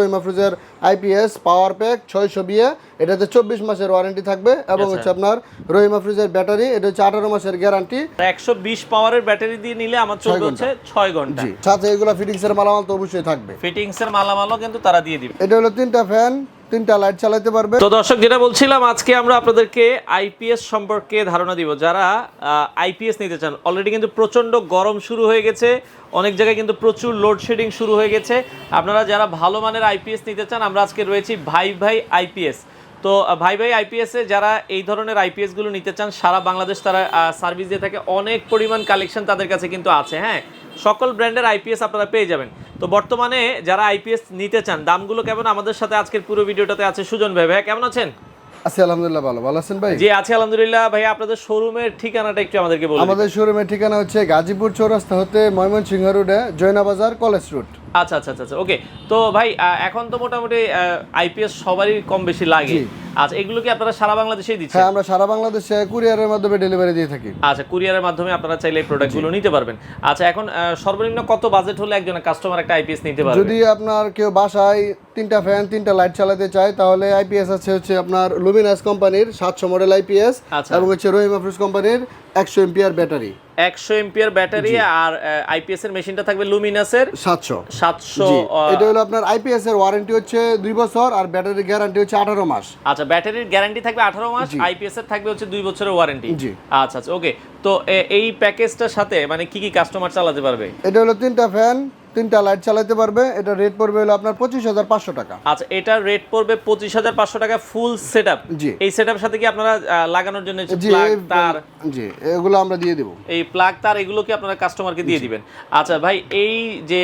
রহিমা ফ্রিজের IPS power pack ছয়শো বিয়ে। এটাতে চব্বিশ মাসের ওয়ারেন্টি থাকবে এবং আচ্ছা। হচ্ছে আপনার রহিমা ফ্রিজের ব্যাটারি এটা হচ্ছে আঠারো মাসের গ্যারান্টি একশো বিশ পাওয়ারের ব্যাটারি দিয়ে নিলে আমার চলবে হচ্ছে ছয় ঘণ্টা। সাথে এগুলো ফিটিংসের মালামাল তো অবশ্যই থাকবে। ফিটিংস এর মালামালও কিন্তু তারা দিয়ে দিবে। এটা হলো তিনটা ফ্যান তিনটা লাইট চালাতে পারবে। তো দর্শক, যেটা বলছিলাম, আজকে আমরা আপনাদেরকে আইপিএস সম্পর্কে ধারণা দিব। যারা আইপিএস নিতে চান অলরেডি কিন্তু প্রচণ্ড গরম শুরু হয়ে গেছে। অনেক জায়গায় কিন্তু প্রচুর লোডশেডিং শুরু হয়ে গেছে। আপনারা যারা ভালো মানের আইপিএস নিতে চান, আমরা আজকে রয়েছি ভাই ভাই আইপিএস তো ভাই ভাই আইপিএস এ যারা এই ধরনের আইপিএসগুলো নিতে চান, সারা বাংলাদেশ তারা সার্ভিস দিয়ে থাকে। অনেক পরিমাণ কালেকশন তাদের কাছে কিন্তু আছে হ্যাঁ? সকল ব্র্যান্ডের আইপিএস আপনারা পেয়ে যাবেন। তো বর্তমানে যারা আইপিএস নিতে চান দামগুলো কেমন? আমাদের সাথে আজকের পুরো ভিডিওটাতে আছে সুজন ভাই। ভাই কেমন আছেন? আছি আলহামদুলিল্লাহ ভালো। ভালো আছেন ভাই? জি আছি আলহামদুলিল্লাহ। ভাই আপনাদের শোরুমের ঠিকানাটা একটু আমাদেরকে বলুন আমাদের শোরুমের ঠিকানা হচ্ছে গাজীপুর চৌরাস্তা হতে ময়মনসিংহ রোডে জয়না বাজার কলেজ রোড। আচ্ছা আচ্ছা আচ্ছা ওকে। তো ভাই এখন তো মোটামুটি আইপিএস সবারই কম বেশি লাগে। আচ্ছা এগুলো কি আপনারা সারা বাংলাদেশেই দিচ্ছেন? হ্যাঁ আমরা সারা বাংলাদেশে কুরিয়ারের মাধ্যমে ডেলিভারি দিয়ে থাকি। আচ্ছা কুরিয়ারের মাধ্যমে আপনারা চাইলে এই প্রোডাক্টগুলো নিতে পারবেন। আচ্ছা এখন সর্বনিম্ন কত বাজেট হলে একজন কাস্টমার একটা আইপিএস নিতে পারবে? যদি আপনার কেউ বাসায় তিনটা ফ্যান তিনটা লাইট চালাতে চায় তাহলে আইপিএস আছে হচ্ছে আপনার লুমিনাস কোম্পানির সাতশো মডেল আইপিএস আচ্ছা। এবং হচ্ছে রহিম আফরুজ কোম্পানির একশো এমপিআর ব্যাটারি একশো এমপিয়ার ব্যাটারি আর আইপিএস এর মেশিনটা থাকবে লুমিনাসের সাতশো। সাতশো এটা হলো আপনার আইপিএস এর ওয়ারেন্টি হচ্ছে দুই বছর আর ব্যাটারির গ্যারান্টি হচ্ছে আঠারো মাস। আচ্ছা ব্যাটারির গ্যারান্টি থাকবে আঠারো মাস আইপিএস এর থাকবে হচ্ছে দুই বছরের ওয়ারেন্টি জি। আচ্ছা আচ্ছা ওকে তো এই প্যাকেজটার সাথে মানে কি কি কাস্টমার চালাতে পারবে? এটা হলো তিনটা ফ্যান তিনটা লাইট চালাতে পারবে এটা রেট পড়বে হলো আপনার পঁচিশ হাজার পাঁচশো টাকা। আচ্ছা এটার রেট পড়বে পঁচিশ হাজার পাঁচশো টাকা ফুল সেট জি। এই সেট সাথে কি আপনারা লাগানোর জন্য তার? জি এগুলো আমরা দিয়ে দেবো। এই প্লাগ তার এগুলো কি আপনারা কাস্টমারকে দিয়ে দিবেন? আচ্ছা ভাই এই যে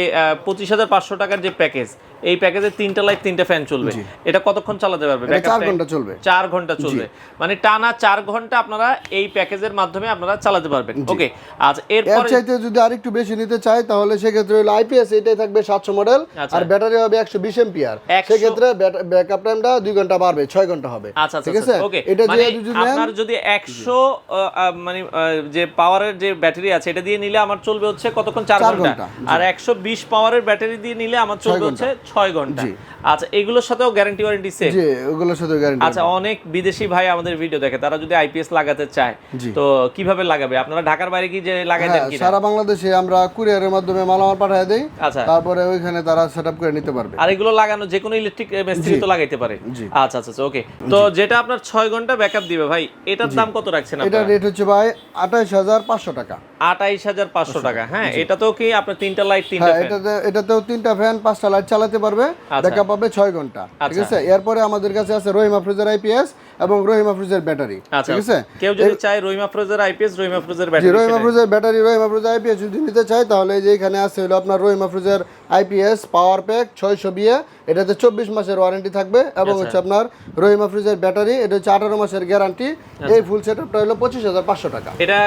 পঁচিশ হাজার পাঁচশো টাকার যে প্যাকেজ এই প্যাকেজে তিনটা লাইট তিনটা ফ্যান চলবে। এটা কতক্ষণ চালাতে পারবে? এটা চার ঘণ্টা চলবে। চার ঘণ্টা চলবে। মানে টানা চার ঘণ্টা আপনারা এই প্যাকেজের মাধ্যমে আপনারা চালাতে পারবেন। ওকে আচ্ছা এর এরপরে চাইতে যদি আরেকটু বেশি নিতে চাই তাহলে সেক্ষেত্রে হলো আইপিএস এটাই থাকবে সাতশো মডেল আচ্ছা। আর ব্যাটারি হবে একশো বিশ এমপিআর সেক্ষেত্রে ব্যাকআপ টাইমটা দুই ঘণ্টা বাড়বে ছয় ঘণ্টা হবে। আচ্ছা আচ্ছা ঠিক আছে? এটা মানে যদি আপনার যদি একশো মানে যে পাওয়ারের যে ব্যাটারি আছে এটা দিয়ে নিলে আমার চলবে হচ্ছে কতক্ষণ? চার ঘণ্টা। আর একশো বিশ পাওয়ারের ব্যাটারি দিয়ে নিলে আমার চলবে হচ্ছে ছয় ঘণ্টা। আচ্ছা এগুলোর সাথেও গ্যারান্টি ওয়ারেন্টি সেম জি ওগুলোর সাথে গ্যারান্টি আচ্ছা অনেক বিদেশি ভাই আমাদের ভিডিও দেখে তারা যদি আইপিএস লাগাতে চায় তো কীভাবে লাগাবে? আপনারা ঢাকার বাইরে কি যে লাগাই দেন হ্যাঁ কিনা? সারা বাংলাদেশে আমরা কুরিয়ারের মাধ্যমে মালামাল পাঠিয়ে দেই আচ্ছা। তারপরে ওইখানে তারা সেট করে নিতে পারবে। আর এগুলো লাগানো যে কোনো ইলেকট্রিক মিস্ত্রি তো লাগাইতে পারে। আচ্ছা আচ্ছা ওকে তো যেটা আপনার ছয় ঘণ্টা ব্যাকআপ দিবে ভাই এটার দাম কত রাখছেন এটা রেট হচ্ছে ভাই আঠাইশ হাজার পাঁচশো টাকা। আটাইশ হাজার পাঁচশো টাকা হ্যাঁ এটাতেও কি আপনার তিনটা লাইট তিনটা fan? এটাতে এটাতেও তিনটা ফ্যান পাঁচটা লাইট চালাতে পারবে। আচ্ছা। পাবে ছয় ঘণ্টা ঠিক আচ্ছা। আছে এরপরে আমাদের কাছে আছে রহিমা ফ্রিজার আইপিএস এবং রহিমা ফ্রিজের ব্যাটারি আচ্ছা ঠিক আছে কেউ যদি চায় রহিমা ফ্রোজের আইপিএস রহিমা ফ্রোজের জি ব্যাটারি রহিমা ফ্রিজের ব্যাটারি রহিমা ফ্রিজের আইপিএস যদি নিতে চায় তাহলে যে এখানে আছে হলো আপনার রহিমা ফ্রিজের আইপিএস পাওয়ার প্যাক ছয়শো বিয়ে এটাতে চব্বিশ মাসের ওয়ারেন্টি থাকবে এবং আচ্ছা। হচ্ছে আপনার রহিমা ফ্রিজের ব্যাটারি এটা হচ্ছে আঠারো মাসের গ্যারান্টি আচ্ছা। এই ফুল সেট আপটা হলো পঁচিশ হাজার পাঁচশো টাকা এটা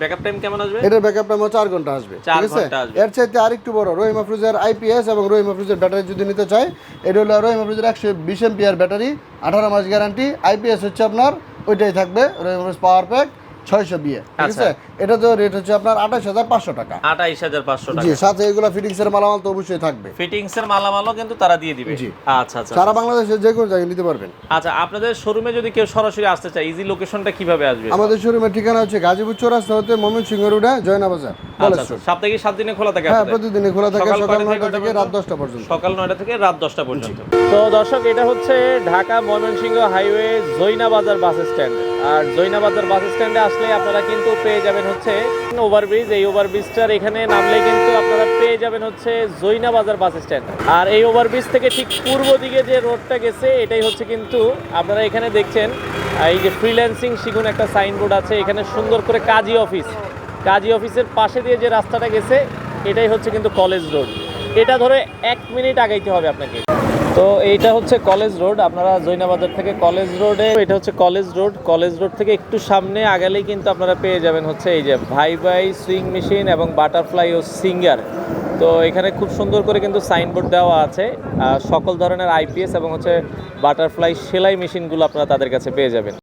ব্যাকআপ টাইম কেমন আসবে এটার ব্যাকআপ টাইম চার ঘণ্টা আসবে ঠিক আছে ঘণ্টা আসবে। এর চাইতে আরেকটু বড় রহিমা ফ্রিজের আইপিএস এবং রহিমা ফ্রিজের ব্যাটারি যদি নিতে চায় এটা হলো রহিমা ফ্রিজের একশো বিশ এমপিআর ব্যাটারি আঠারো মাস গ্যারান্টি আইপিএস হচ্ছে আপনার ওইটাই থাকবে রহিমা পাওয়ার প্যাক ছয়শো বিয়ে ঠিক আচ্ছা। আছে? এটা তো রেট হচ্ছে আপনার আঠাশ হাজার পাঁচশো টাকা। আটাইশ হাজার পাঁচশো জি সাথে এগুলো ফিটিংস এর মালামাল তো অবশ্যই থাকবে। ফিটিংস এর মালামালও কিন্তু তারা দিয়ে দিবে। জি। আচ্ছা আচ্ছা সারা বাংলাদেশে যে কোনো জায়গায় নিতে পারবেন। আচ্ছা আপনাদের শোরুমে যদি কেউ সরাসরি আসতে চায় ইজি লোকেশনটা কীভাবে আসবে? আমাদের শোরুমের ঠিকানা হচ্ছে গাজীপুর চৌরাস্তা হতে ময়মনসিংহ রোডে জয়না বাজার আচ্ছা আচ্ছা। রোড সপ্তাহে সাত দিনে খোলা থাকে হ্যাঁ? প্রতিদিনই খোলা থাকে সকাল থেকে নয়টা থেকে রাত দশটা পর্যন্ত। সকাল নয়টা থেকে রাত দশটা পর্যন্ত। তো দর্শক এটা হচ্ছে ঢাকা ময়মনসিংহ হাইওয়ে জৈনা বাজার বাস স্ট্যান্ড। আর জৈনাবাজার বাস স্ট্যান্ডে আসলে আপনারা কিন্তু পেয়ে যাবেন হচ্ছে ওভারব্রিজ এই ওভারব্রিজটার এখানে নামলে কিন্তু আপনারা পেয়ে যাবেন হচ্ছে জৈনাবাজার বাস স্ট্যান্ড। আর এই ওভারব্রিজ থেকে ঠিক পূর্ব দিকে যে রোডটা গেছে, এটাই হচ্ছে কিন্তু আপনারা এখানে দেখছেন এই যে ফ্রিল্যান্সিং শিখুন একটা সাইনবোর্ড আছে, এখানে সুন্দর করে কাজী অফিস। কাজী অফিসের পাশে দিয়ে যে রাস্তাটা গেছে, এটাই হচ্ছে কিন্তু কলেজ রোড এটা ধরে এক মিনিট আগাইতে হবে আপনাকে। তো এইটা হচ্ছে কলেজ রোড, আপনারা জৈনাবাজার থেকে কলেজ রোডে, এটা হচ্ছে কলেজ রোড কলেজ রোড থেকে একটু সামনে আগালেই কিন্তু আপনারা পেয়ে যাবেন হচ্ছে এই যে ভাই ভাই সুইং মেশিন এবং বাটারফ্লাই ও সিঙ্গার। তো এখানে খুব সুন্দর করে কিন্তু সাইনবোর্ড দেওয়া আছে সকল ধরনের আইপিএস এবং হচ্ছে বাটারফ্লাই সেলাই মেশিনগুলো আপনারা তাদের কাছে পেয়ে যাবেন।